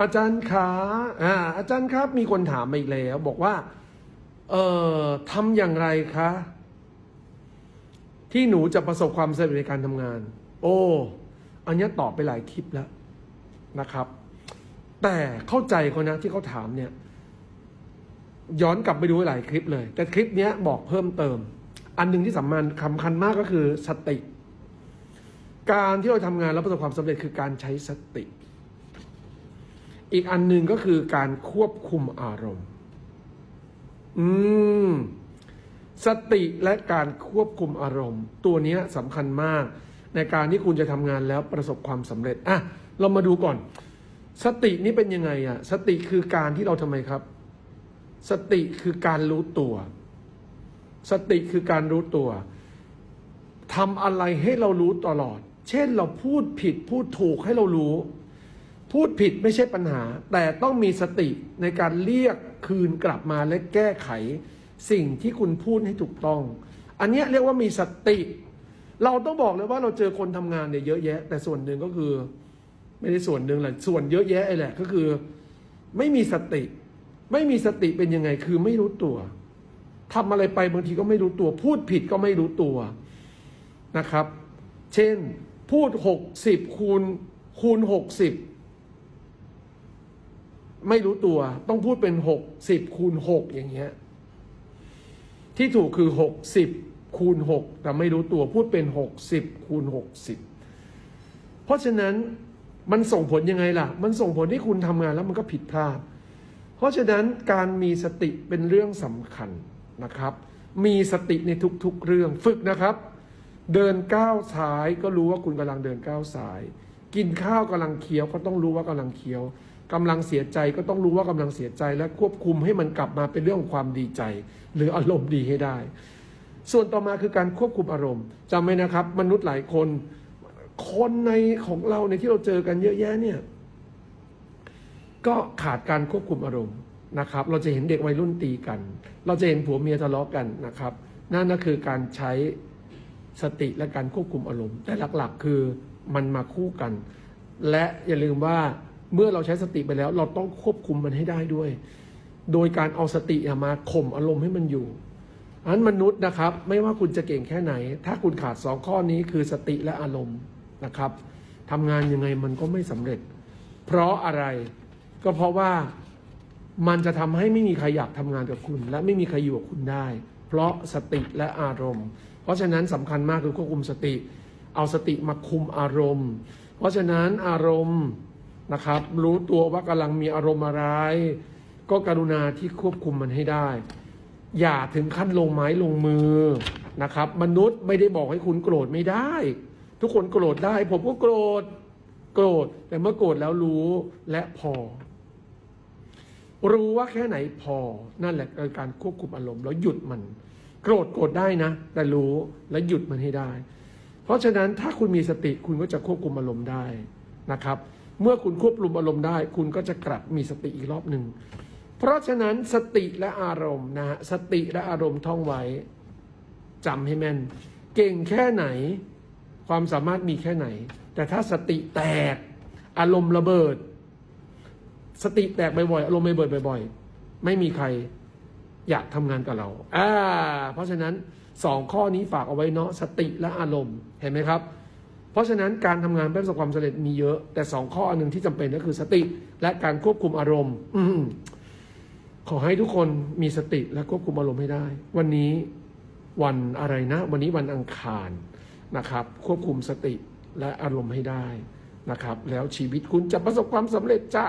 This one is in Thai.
อาจารย์ขาอ่าอาจารย์ครับ มีคนถามมาอีกแล้ว บอกว่า เอ่อทำอย่างไรคะ ที่หนูจะประสบความสำเร็จในการทำงาน โอ้อันนี้ตอบไปหลายคลิปแล้วนะครับ แต่เข้าใจเขานะที่เขาถามเนี่ย ย้อนกลับไปดูหลายคลิปเลย แต่คลิปเนี้ยบอกเพิ่มเติม อันหนึ่งที่สำคัญสำคัญมากก็คือสติ การที่เราทำงานแล้วประสบความสำเร็จคือการใช้สติ อีกอันหนึ่งก็คือการควบคุมอารมณ์ อืม สติและการควบคุมอารมณ์ ตัวนี้สำคัญมาก ในการที่คุณจะทำงานแล้วประสบความสำเร็จ อะ เรามาดูก่อน สตินี่เป็นยังไงอะสติคือการที่เราทำไมครับ สติคือการรู้ตัว สติคือการรู้ตัวทำอะไรให้เรารู้ตลอด เช่นเราพูดผิดพูดถูกให้เรารู้ พูดผิดไม่ใช่ปัญหา แต่ต้องมีสติในการเรียกคืนกลับมาและแก้ไข สิ่งที่คุณพูดให้ถูกต้อง อันนี้เรียกว่ามีสติ เราต้องบอกเลยว่าเราเจอคนทำงานเนี่ยเยอะแยะ แต่ส่วนหนึ่งก็คือ ไม่ได้ส่วนหนึ่งแหละส่วนเยอะแยะไอ้แหละก็คือ ไม่มีสติ ไม่มีสติเป็นยังไงคือไม่รู้ตัวทำอะไรไปบางทีก็ไม่รู้ตัว พูดผิดก็ไม่รู้ตัวนะครับ เช่น พูดหกสิบคูณคูณหกสิบ ไม่รู้ตัว ต้องพูดเป็นหกสิบคูณหกอย่างเงี้ย ที่ถูกคือหกสิบคูณหกแต่ไม่รู้ตัวพูดเป็นหกสิบคูณหกสิบเพราะฉะนั้นมันส่งผลยังไงล่ะ มันส่งผลที่คุณทำงานแล้วมันก็ผิดพลาด เพราะฉะนั้นการมีสติเป็นเรื่องสำคัญนะครับ มีสติในทุกๆเรื่องฝึกนะครับ เดินก้าวซ้ายก็รู้ว่าคุณกำลังเดินก้าวซ้าย กินข้าวกำลังเคี้ยวก็ต้องรู้ว่ากำลังเคี้ยว กำลังเสียใจก็ต้องรู้ว่ากำลังเสียใจและควบคุมให้มันกลับมาเป็นเรื่องของความดีใจ หรืออารมณ์ดีให้ได้ ส่วนต่อมาคือการควบคุมอารมณ์จำไว้นะครับ มนุษย์หลายคน คนในของเราในที่เราเจอกันเยอะแยะเนี่ย ก็ขาดการควบคุมอารมณ์นะครับ เราจะเห็นเด็กวัยรุ่นตีกัน เราจะเห็นผัวเมียทะเลาะกันนะครับนั่นก็คือการใช้สติและการควบคุมอารมณ์ แต่หลักๆ คือมันมาคู่กัน และอย่าลืมว่า เมื่อเราใช้สติไปแล้ว เราต้องควบคุมมันให้ได้ด้วย โดยการเอาสติมาข่มอารมณ์ให้มันอยู่อันนั้นมนุษย์นะครับ ไม่ว่าคุณจะเก่งแค่ไหน ถ้าคุณขาดสองข้อนี้คือสติและอารมณ์นะครับทำงานยังไงมันก็ไม่สำเร็จ เพราะอะไรก็เพราะว่ามันจะทำให้ไม่มีใครอยากทำงานกับคุณ และไม่มีใครอยู่กับคุณได้ เพราะสติและอารมณ์ เพราะฉะนั้นสำคัญมากคือควบคุมสติ เอาสติมาคุมอารมณ์ เพราะฉะนั้นอารมณ์ นะครับ รู้ตัวว่ากำลังมีอารมณ์อะไร ก็กรุณาที่ควบคุมมันให้ได้ อย่าถึงขั้นลงไม้ลงมือนะครับ มนุษย์ไม่ได้บอกให้คุณโกรธไม่ได้ ทุกคนโกรธได้ ผมก็โกรธโกรธ แต่เมื่อโกรธแล้วรู้และพอ รู้ว่าแค่ไหนพอนั่นแหละคือการควบคุมอารมณ์แล้วหยุดมัน โกรธโกรธได้นะ แต่รู้และหยุดมันให้ได้ เพราะฉะนั้นถ้าคุณมีสติคุณก็จะควบคุมอารมณ์ได้นะครับ เมื่อคุณควบคุมอารมณ์ได้ คุณก็จะกลับมีสติอีกรอบหนึ่ง เพราะฉะนั้นสติและอารมณ์นะฮะสติและอารมณ์ท่องไว้จำให้แม่น เก่งแค่ไหน ความสามารถมีแค่ไหน แต่ถ้าสติแตก อารมณ์ระเบิด สติแตกบ่อยๆอารมณ์ระเบิดบ่อยๆ ไม่มีใครอยากทำงานกับเราอ่าเพราะฉะนั้นสองข้อนี้ฝากเอาไว้เนาะสติและอารมณ์เห็นไหมครับ เพราะฉะนั้นการทำงานเพื่อประสบความสำเร็จมีเยอะ แต่สองข้อหนึ่งที่จำเป็นก็คือสติและการควบคุมอารมณ์ อืขอให้ทุกคนมีสติและควบคุมอารมณ์ให้ได้ วันนี้วันอะไรนะ วันนี้วันอังคารนะครับ ควบคุมสติและอารมณ์ให้ได้นะครับ แล้วชีวิตคุณจะประสบความสำเร็จจ้า